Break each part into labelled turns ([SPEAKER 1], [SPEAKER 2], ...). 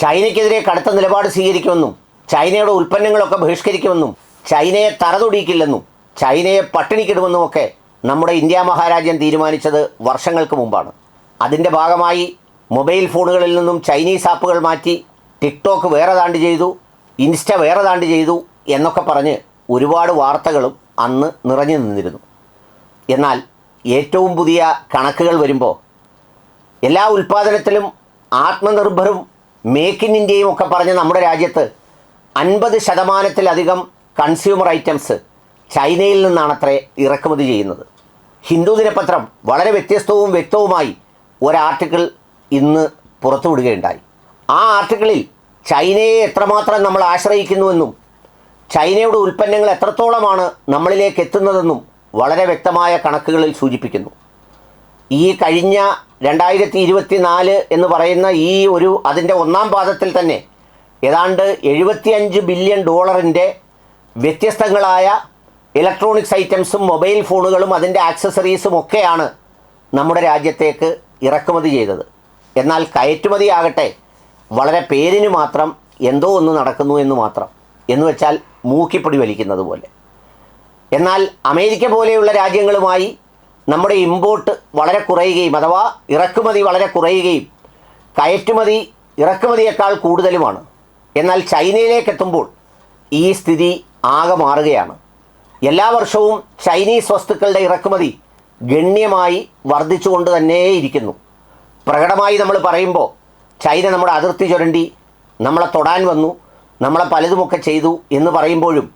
[SPEAKER 1] ചൈനയ്ക്കെതിരെ കടുത്ത നിലപാട് സ്വീകരിക്കുമെന്നും ചൈനയുടെ ഉൽപ്പന്നങ്ങളൊക്കെ ബഹിഷ്കരിക്കുമെന്നും ചൈനയെ തറതൊടിയിക്കില്ലെന്നും ചൈനയെ പട്ടിണിക്കിടുമെന്നും ഒക്കെ നമ്മുടെ ഇന്ത്യ മഹാരാജ്യം തീരുമാനിച്ചത് വർഷങ്ങൾക്ക് മുമ്പാണ്. അതിന്റെ ഭാഗമായി മൊബൈൽ ഫോണുകളിൽ നിന്നും ചൈനീസ് ആപ്പുകൾ മാറ്റി ടിക്ടോക്ക് വേറെ താണ്ട് ചെയ്തു ഇൻസ്റ്റ വേറെ താണ്ട് ചെയ്തു എന്നൊക്കെ പറഞ്ഞ് ഒരുപാട് വാർത്തകളും അന്ന് നിറഞ്ഞു നിന്നിരുന്നു. എന്നാൽ ഏറ്റവും പുതിയ കണക്കുകൾ വരുമ്പോൾ എല്ലാ ഉൽപ്പാദനത്തിലും ആത്മനിർഭരും മേക്ക് ഇൻ ഇന്ത്യയും ഒക്കെ പറഞ്ഞ് നമ്മുടെ രാജ്യത്ത് അൻപത് ശതമാനത്തിലധികം കൺസ്യൂമർ ഐറ്റംസ് ചൈനയിൽ നിന്നാണത്രേ ഇറക്കുമതി ചെയ്യുന്നത്. ഹിന്ദു ദിനപത്രം വളരെ വ്യത്യസ്തവും വ്യക്തവുമായി ഒരു ആർട്ടിക്കിൾ ഇന്ന് പുറത്തുവിടുകയുണ്ടായി. ആ ആർട്ടിക്കിളിൽ ചൈനയെ എത്രമാത്രം നമ്മൾ ആശ്രയിക്കുന്നുവെന്നും ചൈനയുടെ ഉൽപ്പന്നങ്ങൾ എത്രത്തോളമാണ് നമ്മളിലേക്ക് എത്തുന്നതെന്നും വളരെ വ്യക്തമായ കണക്കുകളിൽ സൂചിപ്പിക്കുന്നു. ഈ കഴിഞ്ഞ രണ്ടായിരത്തി ഇരുപത്തി നാല് എന്ന് പറയുന്ന ഈ ഒരു അതിന്റെ ഒന്നാം പാദത്തിൽ തന്നെ ഏതാണ്ട് എഴുപത്തിയഞ്ച് ബില്യൺ ഡോളറിന്റെ വ്യത്യസ്തങ്ങളായ ഇലക്ട്രോണിക്സ് ഐറ്റംസും മൊബൈൽ ഫോണുകളും അതിന്റെ ആക്സസറീസും ഒക്കെയാണ് നമ്മുടെ രാജ്യത്തേക്ക് ഇറക്കുമതി ചെയ്തത്. എന്നാൽ കയറ്റുമതി ആകട്ടെ വളരെ പേരിന് മാത്രം എന്തോ ഒന്ന് നടക്കുന്നു എന്ന് മാത്രം. എന്ന് വെച്ചാൽ മൂക്കിപ്പൊടി വലിക്കുന്നത് പോലെ എന്നാൽ അമേരിക്ക പോലെയുള്ള രാജ്യങ്ങളുമായി നമ്മുടെ ഇമ്പോർട്ട് വളരെ കുറയുകയും അഥവാ ഇറക്കുമതി വളരെ കുറയുകയും കയറ്റുമതി ഇറക്കുമതിയേക്കാൾ കൂടുതലുമാണ്. എന്നാൽ ചൈനയിലേക്ക് എത്തുമ്പോൾ ഈ സ്ഥിതി ആകെ മാറുകയാണ്. എല്ലാ വർഷവും ചൈനീസ് വസ്തുക്കളുടെ ഇറക്കുമതി ഗണ്യമായി വർദ്ധിച്ചുകൊണ്ട് തന്നെയിരിക്കുന്നു. പ്രകടമായി നമ്മൾ പറയുമ്പോൾ ചൈന നമ്മുടെ അതിർത്തി ചുരണ്ടി നമ്മളെ തൊടാൻ വന്നു നമ്മളെ പലതുമൊക്കെ ചെയ്തു എന്ന് പറയുമ്പോഴും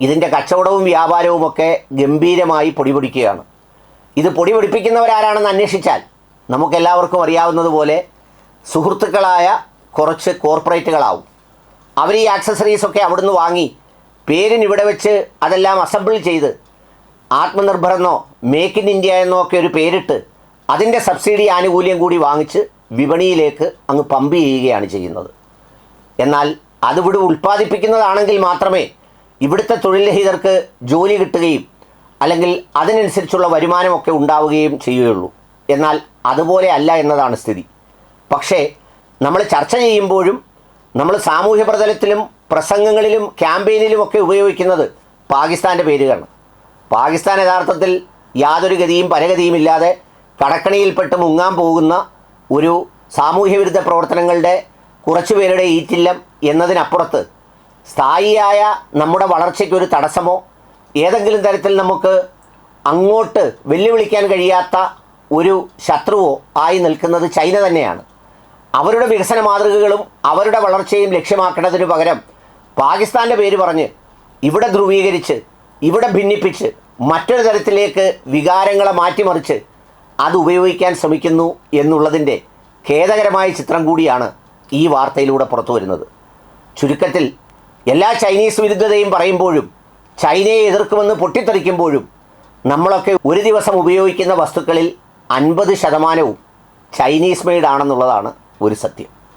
[SPEAKER 1] ഇതിന്റെ കച്ചവടവും വ്യാപാരവുമൊക്കെ ഗംഭീരമായി പൊടിപൊടിക്കുകയാണ്. ഇത് പൊടി പിടിപ്പിക്കുന്നവരാരാണെന്ന് അന്വേഷിച്ചാൽ നമുക്കെല്ലാവർക്കും അറിയാവുന്നതുപോലെ സുഹൃത്തുക്കളായ കുറച്ച് കോർപ്പറേറ്റുകളാവും. അവർ ഈ ആക്സസറീസൊക്കെ അവിടുന്ന് വാങ്ങി പേരിന് ഇവിടെ വെച്ച് അതെല്ലാം അസംബിൾ ചെയ്ത് ആത്മനിർഭർ എന്നോ മേക്ക് ഇൻ ഇന്ത്യ എന്നോ ഒക്കെ ഒരു പേരിട്ട് അതിന്റെ സബ്സിഡി ആനുകൂല്യം കൂടി വാങ്ങിച്ച് വിപണിയിലേക്ക് അങ്ങ് പമ്പ് ചെയ്യുകയാണ് ചെയ്യുന്നത്. എന്നാൽ അതിവിടെ ഉൽപ്പാദിപ്പിക്കുന്നതാണെങ്കിൽ മാത്രമേ ഇവിടുത്തെ തൊഴിൽരഹിതർക്ക് ജോലി കിട്ടുകയും അല്ലെങ്കിൽ അതിനനുസരിച്ചുള്ള വരുമാനമൊക്കെ ഉണ്ടാവുകയും ചെയ്യുകയുള്ളൂ. എന്നാൽ അതുപോലെ അല്ല എന്നതാണ് സ്ഥിതി. പക്ഷേ നമ്മൾ ചർച്ച ചെയ്യുമ്പോഴും നമ്മൾ സാമൂഹ്യ പ്രതലത്തിലും പ്രസംഗങ്ങളിലും ക്യാമ്പയിനിലും ഒക്കെ ഉപയോഗിക്കുന്നത് പാകിസ്ഥാന്റെ പേരുകളാണ്. പാകിസ്ഥാൻ യഥാർത്ഥത്തിൽ യാതൊരു ഗതിയും പരഗതിയും ഇല്ലാതെ കടക്കണിയിൽപ്പെട്ട് മുങ്ങാൻ പോകുന്ന ഒരു സാമൂഹ്യവിരുദ്ധ പ്രവർത്തനങ്ങളുടെ കുറച്ചു പേരുടെ ഈറ്റില്ലം എന്നതിനപ്പുറത്ത് സ്ഥായിയായ നമ്മുടെ വളർച്ചയ്ക്കൊരു തടസ്സമോ ഏതെങ്കിലും തരത്തിൽ നമുക്ക് അങ്ങോട്ട് വെല്ലുവിളിക്കാൻ കഴിയാത്ത ഒരു ശത്രുവോ ആയി നിൽക്കുന്നത് ചൈന തന്നെയാണ്. അവരുടെ വികസന മാതൃകകളും അവരുടെ വളർച്ചയും ലക്ഷ്യമാക്കുന്നതിന് പകരം പാകിസ്ഥാന്റെ പേര് പറഞ്ഞ് ഇവിടെ ധ്രുവീകരിച്ച് ഇവിടെ ഭിന്നിപ്പിച്ച് മറ്റൊരു തരത്തിലേക്ക് വികാരങ്ങളെ മാറ്റിമറിച്ച് അത് ഉപയോഗിക്കാൻ ശ്രമിക്കുന്നു എന്നുള്ളതിന്റെ ഖേദകരമായ ചിത്രം കൂടിയാണ് ഈ വാർത്തയിലൂടെ പുറത്തു വരുന്നത് ചുരുക്കത്തിൽ എല്ലാ ചൈനീസ് വിരുദ്ധതയും പറയുമ്പോഴും ചൈനയെ എതിർക്കുമെന്ന് പൊട്ടിത്തെറിക്കുമ്പോഴും നമ്മളൊക്കെ ഒരു ദിവസം ഉപയോഗിക്കുന്ന വസ്തുക്കളിൽ അൻപത് ശതമാനവും ചൈനീസ് മെയ്ഡ് ആണെന്നുള്ളതാണ് ഒരു സത്യം.